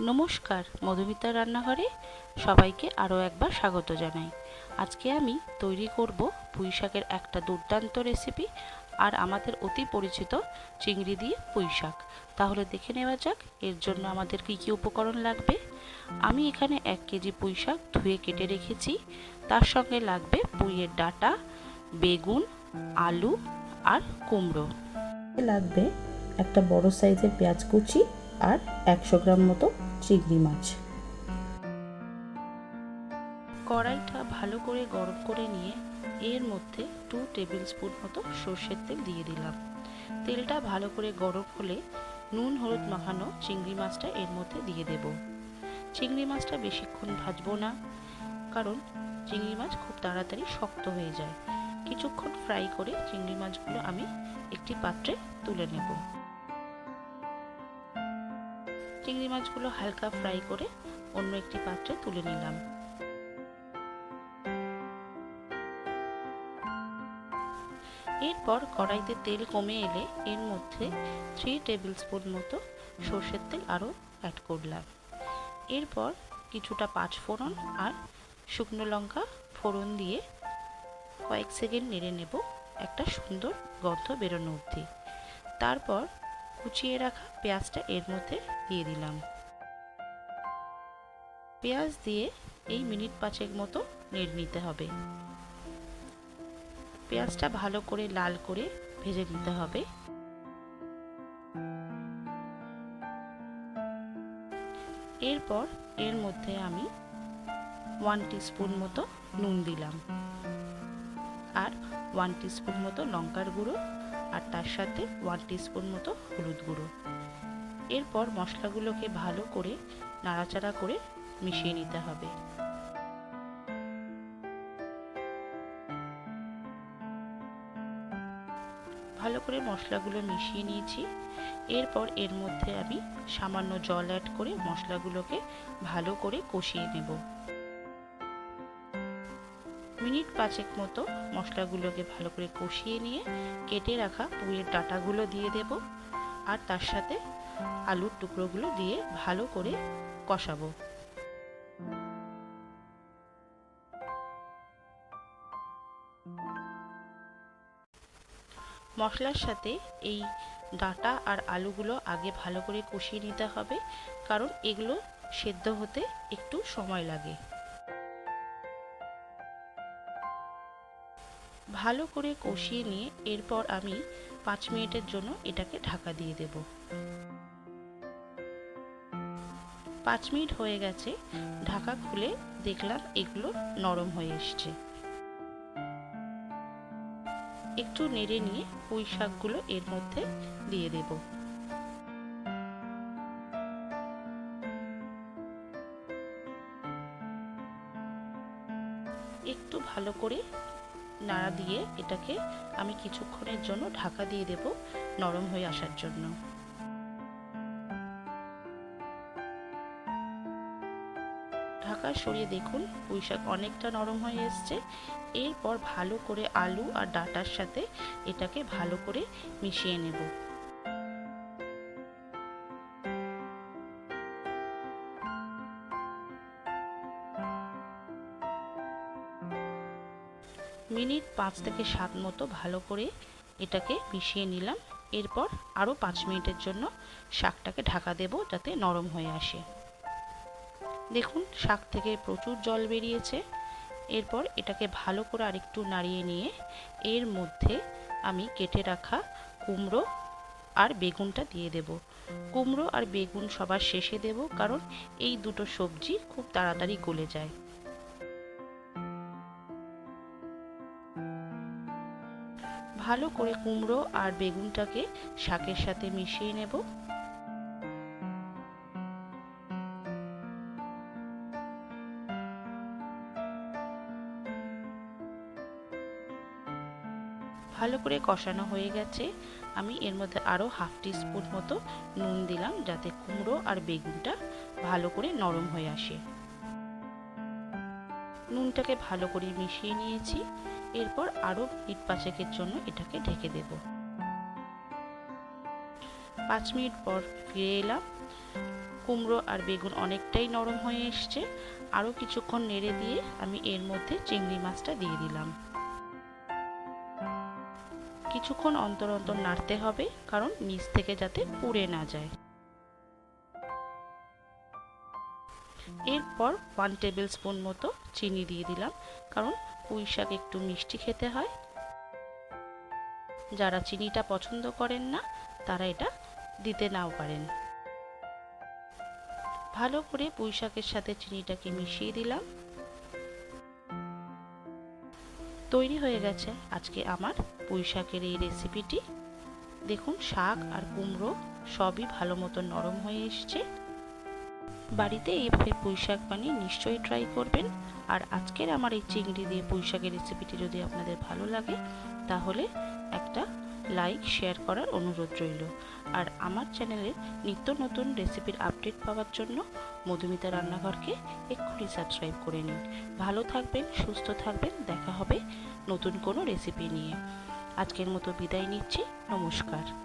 নমস্কার, মধুমিতা রান্নাঘরে সবাইকে আরও একবার স্বাগত জানাই। আজকে আমি তৈরি করব পুঁই শাকের একটা দুর্দান্ত রেসিপি আর আমাদের অতি পরিচিত চিংড়ি দিয়ে পুঁই শাক। তাহলে দেখে নেওয়া যাক, এর জন্য আমাদের কী কী উপকরণ লাগবে। আমি এখানে এক কেজি পুঁই শাক ধুয়ে কেটে রেখেছি। তার সঙ্গে লাগবে পুঁইয়ের ডাটা, বেগুন, আলু আর কুমড়ো। লাগবে একটা বড় সাইজের পেঁয়াজ কুচি আর একশো গ্রাম মতো চিংড়ি মাছ। কড়াইটা ভালো করে গরম করে নিয়ে এর মধ্যে টু টেবিল স্পুন মতো সর্ষের তেল দিয়ে দিলাম। তেলটা ভালো করে গরম হলে নুন, হলুদ মাখানো চিংড়ি মাছটা এর মধ্যে দিয়ে দেব। চিংড়ি মাছটা বেশিক্ষণ ভাজবো না, কারণ চিংড়ি মাছ খুব তাড়াতাড়ি শক্ত হয়ে যায়। কিছুক্ষণ ফ্রাই করে চিংড়ি মাছগুলো আমি একটি পাত্রে তুলে নেব। চিংড়ি মাছগুলো হালকা ফ্রাই করে অন্য একটি পাত্রে তুলে নিলাম। এরপর কড়াইতে তেল কমে এলে এর মধ্যে থ্রি টেবিল স্পুন মতো সর্ষের তেল আরও অ্যাড করলাম। এরপর কিছুটা পাঁচ ফোড়ন আর শুকনো লঙ্কা ফোড়ন দিয়ে কয়েক সেকেন্ড নেড়ে নেব একটা সুন্দর গন্ধ বেরোনো অবধি। তারপর কুচিয়ে রাখা পেঁয়াজটা এর মধ্যে দিয়ে দিলাম। পেঁয়াজ দিয়ে এই মিনিট পাঁচেক মতো নেড়ে নিতে হবে। পেঁয়াজটা ভালো করে লাল করে ভেজে নিতে হবে। এরপর এর মধ্যে আমি ওয়ান স্পুন মতো নুন দিলাম। আর ওয়ান স্পুন মতো লঙ্কার গুঁড়ো আর তার সাথে ওয়ান স্পুন মতো হলুদ গুঁড়ো। এরপর মশলাগুলোকে ভালো করে নাড়াচাড়া করে মিশিয়ে নিতে হবে। ভালো করে মশলাগুলো মিশিয়ে নিয়েছি। এরপর এর মধ্যে আমি সামান্য জল অ্যাড করে মশলাগুলোকে ভালো করে কষিয়ে নেব। মিনিট পাঁচেক মতো মশলাগুলোকে ভালো করে কষিয়ে নিয়ে কেটে রাখা পুঁয়ের ডাটাগুলো দিয়ে দেব আর তার সাথে আলুর টুকরোগুলো দিয়ে ভালো করে কষাবো। মশলার সাথে এই ডাটা আর আলুগুলো আগে ভালো করে কষিয়ে নিতে হবে, কারণ এগুলো সেদ্ধ হতে একটু সময় লাগে। ভালো করে কষিয়ে নিয়ে এরপর আমি পাঁচ মিনিটের জন্য এটাকে ঢাকা দিয়ে দেব। পাঁচ মিনিট হয়ে গেছে, ঢাকা খুলে দেখলাম এগুলো নরম হয়ে এসছে। একটু নেড়ে নিয়ে পুঁই শাকগুলো এর মধ্যে দিয়ে দেব। একটু ভালো করে নাড়া দিয়ে এটাকে আমি কিছুক্ষণের জন্য ঢাকা দিয়ে দেব নরম হয়ে আসার জন্য। ঢাকা সরিয়ে দেখুন, পুঁই শাক অনেকটা নরম হয়ে এসছে। এরপর ভালো করে আলু আর ডাটার সাথে এটাকে ভালো করে মিশিয়ে নেব। পাঁচ থেকে সাত মতো ভালো করে এটাকে মিশিয়ে নিলাম। এরপর আরও পাঁচ মিনিটের জন্য শাকটাকে ঢাকা দেব যাতে নরম হয়ে আসে। দেখুন, শাক থেকে প্রচুর জল বেরিয়েছে। এরপর এটাকে ভালো করে আরেকটু নাড়িয়ে নিয়ে এর মধ্যে আমি কেটে রাখা কুমড়ো আর বেগুনটা দিয়ে দেব। কুমড়ো আর বেগুন সবার শেষে দেব, কারণ এই দুটো সবজি খুব তাড়াতাড়ি গলে যায়। ভালো করে কুমড়ো আর বেগুনটাকে শাকের সাথে মিশিয়ে নেব। ভালো করে কষানো হয়ে গেছে। আমি এর মধ্যে আরও হাফ স্পুন মতো নুন দিলাম যাতে কুমড়ো আর বেগুনটা ভালো করে নরম হয়ে আসে। নুনটাকে ভালো করে মিশিয়ে নিয়েছি। এরপর আরও মিনিট পাঁচেকের জন্য এটাকে ঢেকে দেব। পাঁচ মিনিট পর ফিরে এলাম। কুমড়ো আর বেগুন অনেকটাই নরম হয়ে এসছে। আরও কিছুক্ষণ নেড়ে দিয়ে আমি এর মধ্যে চিংড়ি মাছটা দিয়ে দিলাম। কিছুক্ষণ অন্তর অন্তর নাড়তে হবে, কারণ নিচ থেকে যাতে পুড়ে না যায়। এরপর ওয়ান টেবিল স্পুন মতো চিনি দিয়ে দিলাম, কারণ পুঁই শাক একটু মিষ্টি খেতে হয়। যারা চিনিটা পছন্দ করেন না, তারা এটা দিতে নাও পারেন। ভালো করে পুঁই শাকের সাথে চিনিটাকে মিশিয়ে দিলাম। তৈরি হয়ে গেছে আজকে আমার পুঁই শাকের এই রেসিপিটি দেখুন, শাক আর কুমড়ো সবই ভালো মতো নরম হয়ে এসছে। বাড়িতে এইভাবে পুঁই শাক বানিয়ে নিশ্চয়ই ট্রাই করবেন। আর আজকের আমার এই চিংড়ি দিয়ে পুঁই শাকের রেসিপিটি যদি আপনাদের ভালো লাগে, তাহলে একটা লাইক শেয়ার করার অনুরোধ রইল। আর আমার চ্যানেলের নিত্য নতুন রেসিপির আপডেট পাওয়ার জন্য মধুমিতা রান্নাঘরকে এক্ষুনি সাবস্ক্রাইব করে নিন। ভালো থাকবেন, সুস্থ থাকবেন, দেখা হবে নতুন কোনো রেসিপি নিয়ে। আজকের মতো বিদায় নিচ্ছি, নমস্কার।